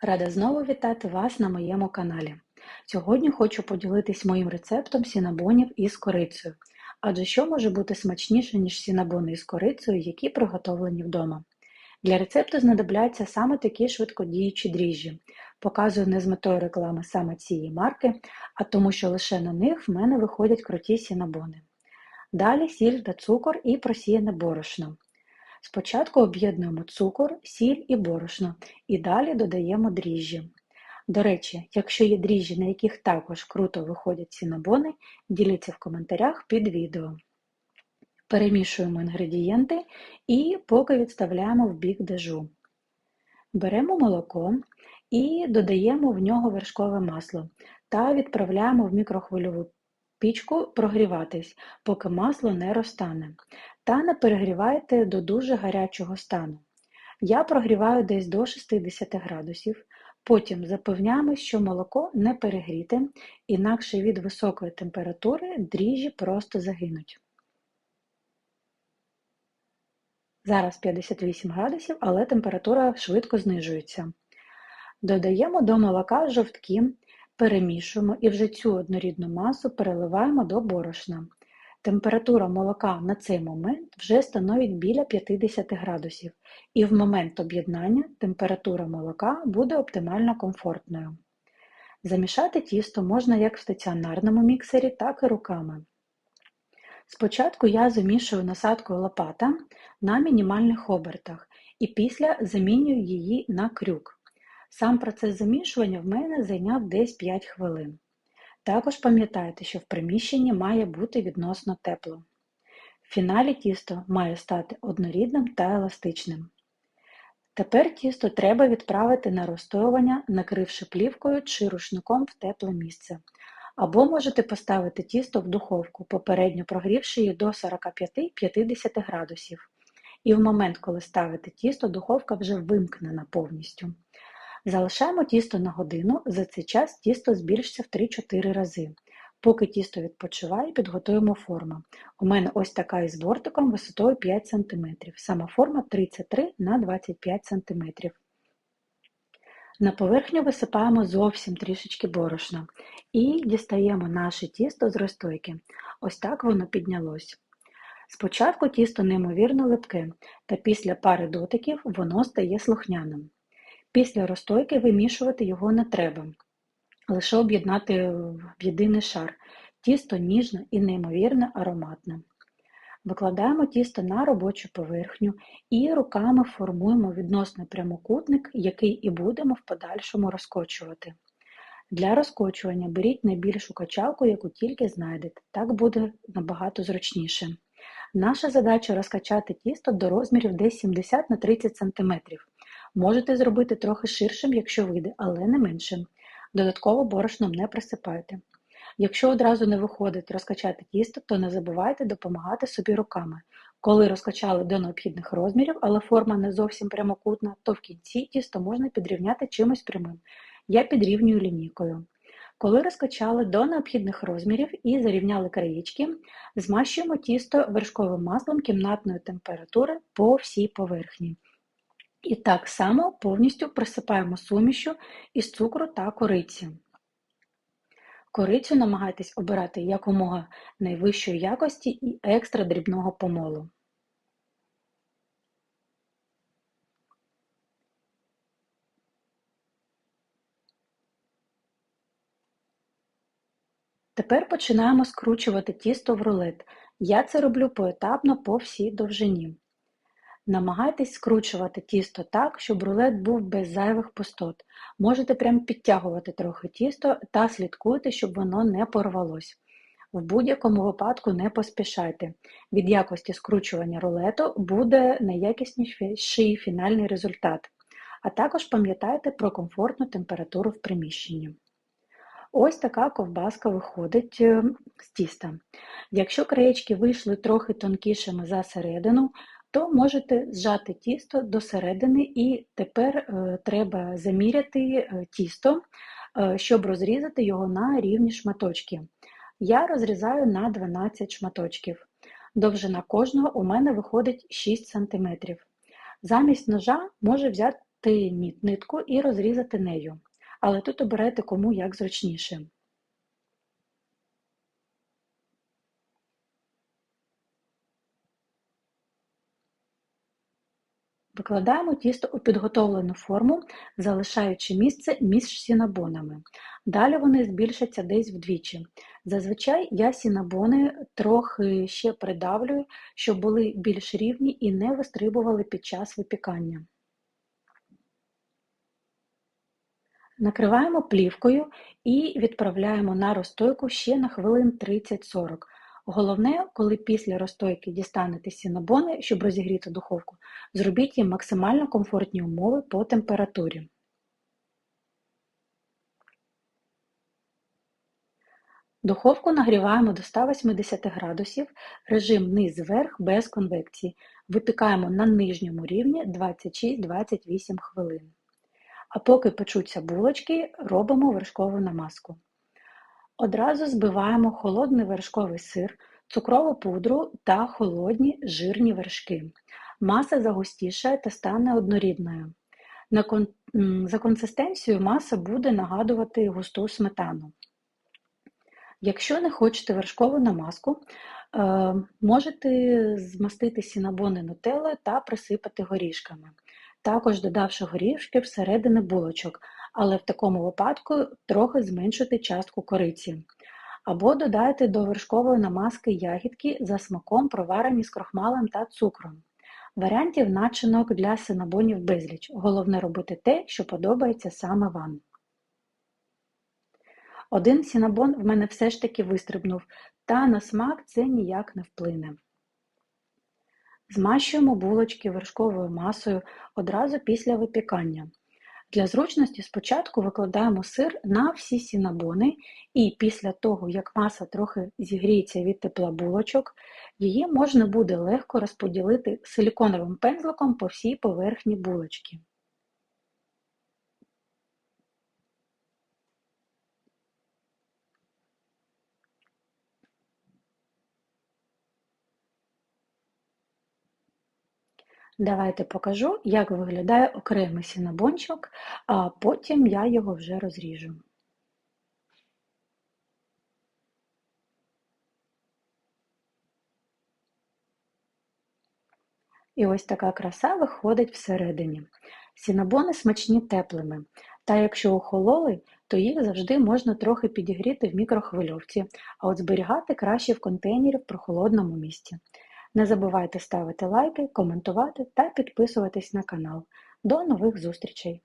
Рада знову вітати вас на моєму каналі. Сьогодні хочу поділитись моїм рецептом сінабонів із корицею. Адже що може бути смачніше, ніж сінабони із корицею, які приготовлені вдома. Для рецепту знадобляться саме такі швидкодіючі дріжджі. Показую не з метою реклами саме цієї марки, а тому, що лише на них в мене виходять круті сінабони. Далі сіль та цукор і просіяне борошно. Спочатку об'єднуємо цукор, сіль і борошно і далі додаємо дріжджі. До речі, якщо є дріжджі, на яких також круто виходять сінабони, діліться в коментарях під відео. Перемішуємо інгредієнти і поки відставляємо в бік дежу. Беремо молоко і додаємо в нього вершкове масло та відправляємо в мікрохвильову пічку прогріватись, поки масло не розтане, та не перегрівайте до дуже гарячого стану. Я прогріваю десь до 60 градусів, потім запевняємо, що молоко не перегріте, інакше від високої температури дріжджі просто загинуть. Зараз 58 градусів, але температура швидко знижується. Додаємо до молока жовтки Перемішуємо і вже цю однорідну масу переливаємо до борошна. Температура молока на цей момент вже становить біля 50 градусів, і в момент об'єднання температура молока буде оптимально комфортною. Замішати тісто можна як в стаціонарному міксері, так і руками. Спочатку я замішую насадкою лопата на мінімальних обертах і після замінюю її на крюк. Сам процес замішування в мене зайняв десь 5 хвилин. Також пам'ятайте, що в приміщенні має бути відносно тепло. В фіналі тісто має стати однорідним та еластичним. Тепер тісто треба відправити на розстоювання, накривши плівкою чи рушником в тепле місце. Або можете поставити тісто в духовку, попередньо прогрівши її до 45-50 градусів. І в момент, коли ставите тісто, духовка вже вимкнена повністю. Залишаємо тісто на годину, за цей час тісто збільшиться в 3-4 рази. Поки тісто відпочиває, підготуємо форму. У мене ось така із бортиком висотою 5 см. Сама форма 33 на 25 см. На поверхню висипаємо зовсім трішечки борошна і дістаємо наше тісто з розстойки. Ось так воно піднялось. Спочатку тісто неймовірно липке, та після пари дотиків воно стає слухняним. Після розстойки вимішувати його не треба, лише об'єднати в єдиний шар. Тісто ніжне і неймовірно ароматне. Викладаємо тісто на робочу поверхню і руками формуємо відносно прямокутник, який і будемо в подальшому розкочувати. Для розкочування беріть найбільшу качалку, яку тільки знайдете, так буде набагато зручніше. Наша задача розкачати тісто до розмірів десь 70 на 30 см. Можете зробити трохи ширшим, якщо вийде, але не меншим. Додатково борошном не присипайте. Якщо одразу не виходить розкачати тісто, то не забувайте допомагати собі руками. Коли розкачали до необхідних розмірів, але форма не зовсім прямокутна, то в кінці тісто можна підрівняти чимось прямим. Я підрівнюю лінійкою. Коли розкачали до необхідних розмірів і зарівняли краєчки, змащуємо тісто вершковим маслом кімнатної температури по всій поверхні. І так само повністю присипаємо сумішю із цукру та кориці. Корицю намагайтесь обирати якомога найвищої якості і екстра дрібного помолу. Тепер починаємо скручувати тісто в рулет. Я це роблю поетапно по всій довжині. Намагайтесь скручувати тісто так, щоб рулет був без зайвих пустот. Можете прям підтягувати трохи тісто та слідкуйте, щоб воно не порвалось. В будь-якому випадку не поспішайте. Від якості скручування рулету буде найякісніший фінальний результат. А також пам'ятайте про комфортну температуру в приміщенні. Ось така ковбаска виходить е, з тіста. Якщо краєчки вийшли трохи тонкішими за середину, то можете зжати тісто до середини і тепер е, треба заміряти е, тісто, е, щоб розрізати його на рівні шматочки. Я розрізаю на 12 шматочків. Довжина кожного у мене виходить 6 см. Замість ножа може взяти нитку і розрізати нею, але тут обирайте кому як зручніше. Викладаємо тісто у підготовлену форму, залишаючи місце між сінабонами. Далі вони збільшаться десь вдвічі. Зазвичай я сінабони трохи ще придавлюю, щоб були більш рівні і не вистрибували під час випікання. Накриваємо плівкою і відправляємо на розстойку ще на хвилин 30-40. Головне, коли після розстойки дістанете сінабони, щоб розігріти духовку, зробіть їм максимально комфортні умови по температурі. Духовку нагріваємо до 180 градусів, режим низ-верх без конвекції. Випікаємо на нижньому рівні 26-28 хвилин. А поки печуться булочки, робимо вершкову намазку. Одразу збиваємо холодний вершковий сир, цукрову пудру та холодні жирні вершки. Маса загустішає та стане однорідною. За консистенцією маса буде нагадувати густу сметану. Якщо не хочете вершкову намазку, е, можете змастити сінабони нутеллою та присипати горішками, також додавши горішки всередини булочок, але в такому випадку трохи зменшити частку кориці. Або додайте до вершкової намазки ягідки за смаком, проварені з крохмалем та цукром. Варіантів начинок для синабонів безліч. Головне робити те, що подобається саме вам. Один сінабон в мене все ж таки вистрибнув, та на смак це ніяк не вплине. Змащуємо булочки вершковою масою одразу після випікання. Для зручності спочатку викладаємо сир на всі сінабони і після того, як маса трохи зігріється від тепла булочок, її можна буде легко розподілити силіконовим пензликом по всій поверхні булочки. Давайте покажу, як виглядає окремий сінабончик, а потім я його вже розріжу. І ось така краса виходить всередині. Сінабони смачні теплими, та якщо охололи, то їх завжди можна трохи підігріти в мікрохвильовці, а от зберігати краще в контейнері в прохолодному місці. Не забувайте ставити лайки, коментувати та підписуватись на канал. До нових зустрічей!